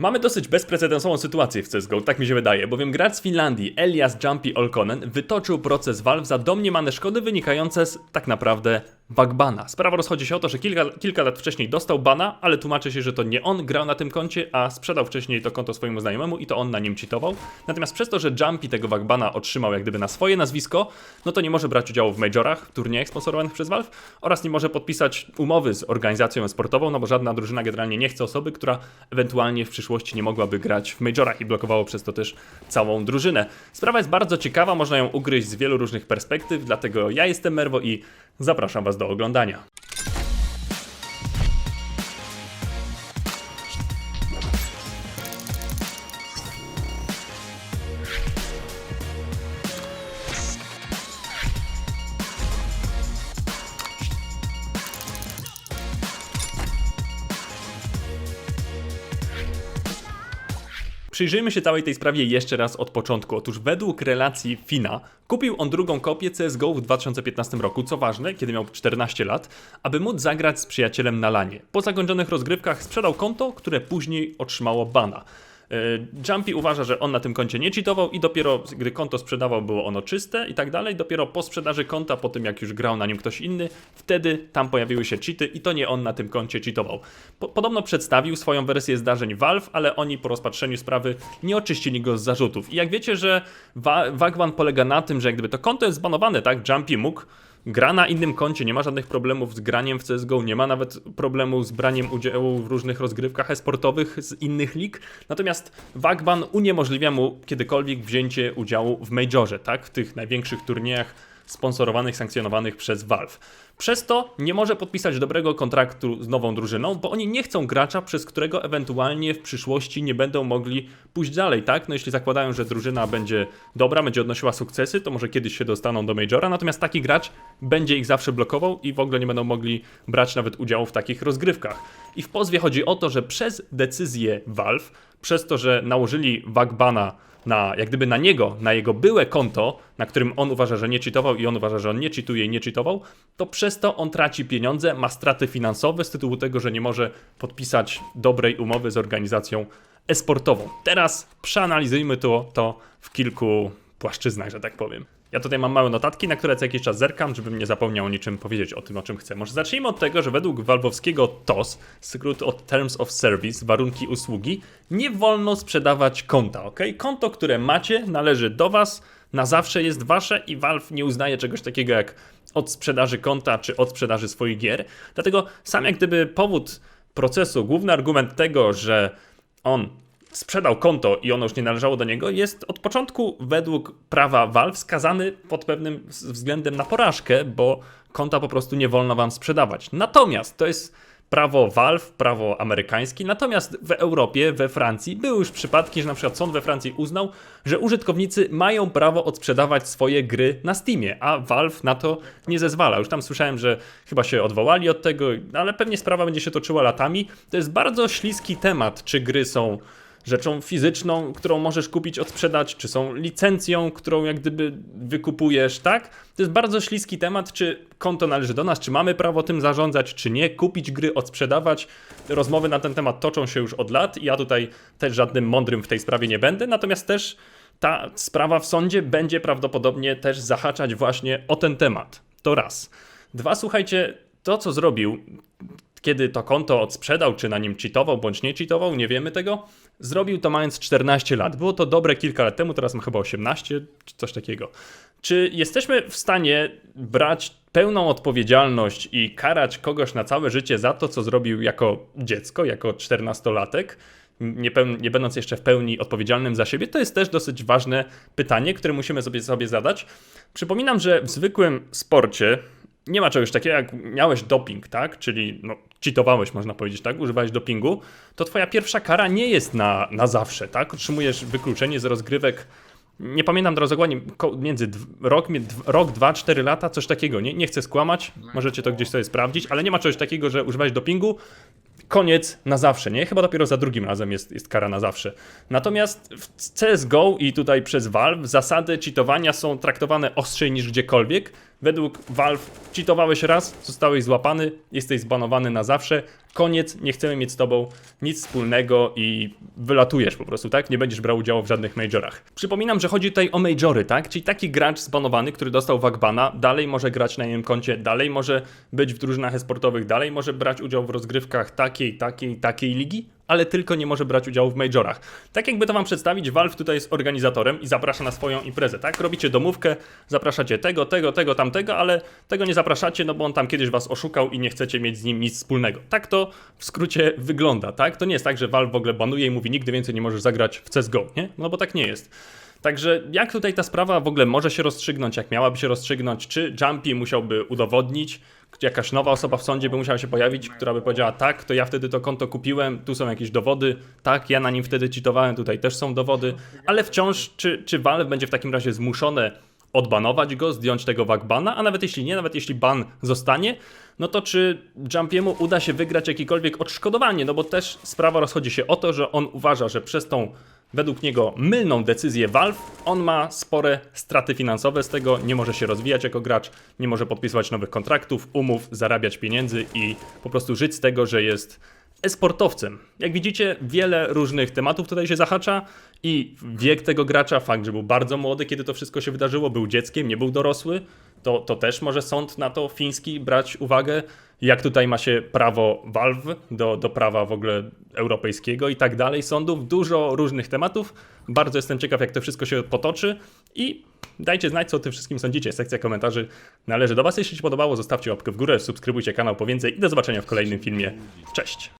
Mamy dosyć bezprecedensową sytuację w CSGO, tak mi się wydaje, bowiem gracz z Finlandii Elias Jumpy Olkonen wytoczył proces Valve za domniemane szkody wynikające z tak naprawdę Wagbana. Sprawa rozchodzi się o to, że kilka, kilka lat wcześniej dostał bana, ale tłumaczy się, że to nie on grał na tym koncie, a sprzedał wcześniej to konto swojemu znajomemu i to on na nim cheatował. Natomiast przez to, że Jumpy tego Wagbana otrzymał jak gdyby na swoje nazwisko, no to nie może brać udziału w majorach, turniejach sponsorowanych przez Valve oraz nie może podpisać umowy z organizacją sportową, no bo żadna drużyna generalnie nie chce osoby, która ewentualnie w przyszłości nie mogłaby grać w majorach i blokowało przez to też całą drużynę. Sprawa jest bardzo ciekawa, można ją ugryźć z wielu różnych perspektyw, dlatego ja jestem Merwo i zapraszam Was do oglądania. Przyjrzyjmy się całej tej sprawie jeszcze raz od początku. Otóż według relacji Fina kupił on drugą kopię CSGO w 2015 roku, co ważne, kiedy miał 14 lat, aby móc zagrać z przyjacielem na lanie. Po zakończonych rozgrywkach sprzedał konto, które później otrzymało bana. E, Jumpy uważa, że on na tym koncie nie cheatował i dopiero gdy konto sprzedawał było ono czyste i tak dalej, dopiero po sprzedaży konta, po tym jak już grał na nim ktoś inny, wtedy tam pojawiły się cheaty i to nie on na tym koncie cheatował. Po, podobno przedstawił swoją wersję zdarzeń Valve, ale oni po rozpatrzeniu sprawy nie oczyścili go z zarzutów. I jak wiecie, że Wa- Wagwan polega na tym, że jak gdyby to konto jest zbanowane, tak, Jumpy mógł gra na innym koncie, nie ma żadnych problemów z graniem w CSGO, nie ma nawet problemu z braniem udziału w różnych rozgrywkach e-sportowych z innych lig. Natomiast Wagban uniemożliwia mu kiedykolwiek wzięcie udziału w Majorze, tak? W tych największych turniejach sponsorowanych, sankcjonowanych przez Valve. Przez to nie może podpisać dobrego kontraktu z nową drużyną, bo oni nie chcą gracza, przez którego ewentualnie w przyszłości nie będą mogli pójść dalej, tak? No jeśli zakładają, że drużyna będzie dobra, będzie odnosiła sukcesy, to może kiedyś się dostaną do Majora, natomiast taki gracz będzie ich zawsze blokował i w ogóle nie będą mogli brać nawet udziału w takich rozgrywkach. I w pozwie chodzi o to, że przez decyzję Valve, przez to, że nałożyli Wagbana na, jak gdyby na niego, na jego byłe konto, na którym on uważa, że nie cheatował i on uważa, że on nie cheatuje i nie cheatował, to przez to on traci pieniądze, ma straty finansowe z tytułu tego, że nie może podpisać dobrej umowy z organizacją esportową. Teraz przeanalizujmy to, to w kilku płaszczyznach, że tak powiem. Ja tutaj mam małe notatki, na które co jakiś czas zerkam, żebym nie zapomniał o niczym powiedzieć, o tym, o czym chcę. Może zacznijmy od tego, że według walwowskiego TOS, skrót od Terms of Service, warunki usługi, nie wolno sprzedawać konta, ok? Konto, które macie, należy do Was, na zawsze jest Wasze i Valve nie uznaje czegoś takiego jak od sprzedaży konta czy od sprzedaży swoich gier. Dlatego sam jak gdyby powód procesu, główny argument tego, że on sprzedał konto i ono już nie należało do niego, jest od początku według prawa Valve skazany pod pewnym względem na porażkę, bo konta po prostu nie wolno wam sprzedawać. Natomiast to jest prawo Valve, prawo amerykańskie, natomiast w Europie, we Francji były już przypadki, że na przykład sąd we Francji uznał, że użytkownicy mają prawo odsprzedawać swoje gry na Steamie, a Valve na to nie zezwala. Już tam słyszałem, że chyba się odwołali od tego, ale pewnie sprawa będzie się toczyła latami. To jest bardzo śliski temat, czy gry są rzeczą fizyczną, którą możesz kupić, odsprzedać, czy są licencją, którą jak gdyby wykupujesz, tak? To jest bardzo śliski temat, czy konto należy do nas, czy mamy prawo tym zarządzać, czy nie, kupić gry, odsprzedawać. Rozmowy na ten temat toczą się już od lat i ja tutaj też żadnym mądrym w tej sprawie nie będę, natomiast też ta sprawa w sądzie będzie prawdopodobnie też zahaczać właśnie o ten temat. To raz. Dwa, słuchajcie, to co zrobił, kiedy to konto odsprzedał, czy na nim cheatował, bądź nie cheatował, nie wiemy tego. Zrobił to mając 14 lat. Było to dobre kilka lat temu, teraz ma chyba 18, czy coś takiego. Czy jesteśmy w stanie brać pełną odpowiedzialność i karać kogoś na całe życie za to, co zrobił jako dziecko, jako 14-latek? Nie, nie będąc jeszcze w pełni odpowiedzialnym za siebie, to jest też dosyć ważne pytanie, które musimy sobie, sobie zadać. Przypominam, że w zwykłym sporcie, nie ma czegoś takiego, jak miałeś doping, tak? Czyli no, cheatowałeś, można powiedzieć, tak? Używałeś dopingu, to twoja pierwsza kara nie jest na, na zawsze, tak? Otrzymujesz wykluczenie z rozgrywek. Nie pamiętam teraz dokładnie, między rok, rok, dwa, cztery lata, coś takiego. Nie, nie chcę skłamać, możecie to gdzieś sobie sprawdzić, ale nie ma czegoś takiego, że używałeś dopingu, koniec na zawsze, nie? Chyba dopiero za drugim razem jest, jest kara na zawsze. Natomiast w CSGO i tutaj przez Valve zasady cheatowania są traktowane ostrzej niż gdziekolwiek, Według Valve cheatowałeś raz, zostałeś złapany, jesteś zbanowany na zawsze. Koniec, nie chcemy mieć z tobą nic wspólnego i wylatujesz po prostu, tak? Nie będziesz brał udziału w żadnych majorach. Przypominam, że chodzi tutaj o majory, tak? Czyli taki gracz zbanowany, który dostał wagbana, dalej może grać na innym koncie, dalej może być w drużynach esportowych, dalej może brać udział w rozgrywkach takiej, takiej, takiej ligi, ale tylko nie może brać udziału w majorach. Tak jakby to wam przedstawić, Valve tutaj jest organizatorem i zaprasza na swoją imprezę, tak? Robicie domówkę, zapraszacie tego, tego, tego, tamtego, ale tego nie zapraszacie, no bo on tam kiedyś was oszukał i nie chcecie mieć z nim nic wspólnego. Tak to w skrócie wygląda, tak? To nie jest tak, że Valve w ogóle banuje i mówi nigdy więcej nie możesz zagrać w CSGO, nie? No bo tak nie jest. Także jak tutaj ta sprawa w ogóle może się rozstrzygnąć, jak miałaby się rozstrzygnąć, czy Jumpy musiałby udowodnić, jakaś nowa osoba w sądzie by musiała się pojawić, która by powiedziała tak, to ja wtedy to konto kupiłem, tu są jakieś dowody, tak, ja na nim wtedy cheatowałem, tutaj też są dowody, ale wciąż czy, czy Valve będzie w takim razie zmuszone odbanować go, zdjąć tego wagbana, a nawet jeśli nie, nawet jeśli ban zostanie, no to czy Jumpiemu uda się wygrać jakiekolwiek odszkodowanie, no bo też sprawa rozchodzi się o to, że on uważa, że przez tą według niego mylną decyzję Valve, on ma spore straty finansowe z tego, nie może się rozwijać jako gracz, nie może podpisywać nowych kontraktów, umów, zarabiać pieniędzy i po prostu żyć z tego, że jest esportowcem. Jak widzicie, wiele różnych tematów tutaj się zahacza i wiek tego gracza, fakt, że był bardzo młody, kiedy to wszystko się wydarzyło, był dzieckiem, nie był dorosły, to, to też może sąd na to fiński brać uwagę, jak tutaj ma się prawo Valve do, do prawa w ogóle europejskiego i tak dalej, sądów, dużo różnych tematów. Bardzo jestem ciekaw, jak to wszystko się potoczy i dajcie znać, co o tym wszystkim sądzicie. Sekcja komentarzy należy do Was. Jeśli się podobało, zostawcie łapkę w górę, subskrybujcie kanał po więcej i do zobaczenia w kolejnym filmie. Cześć!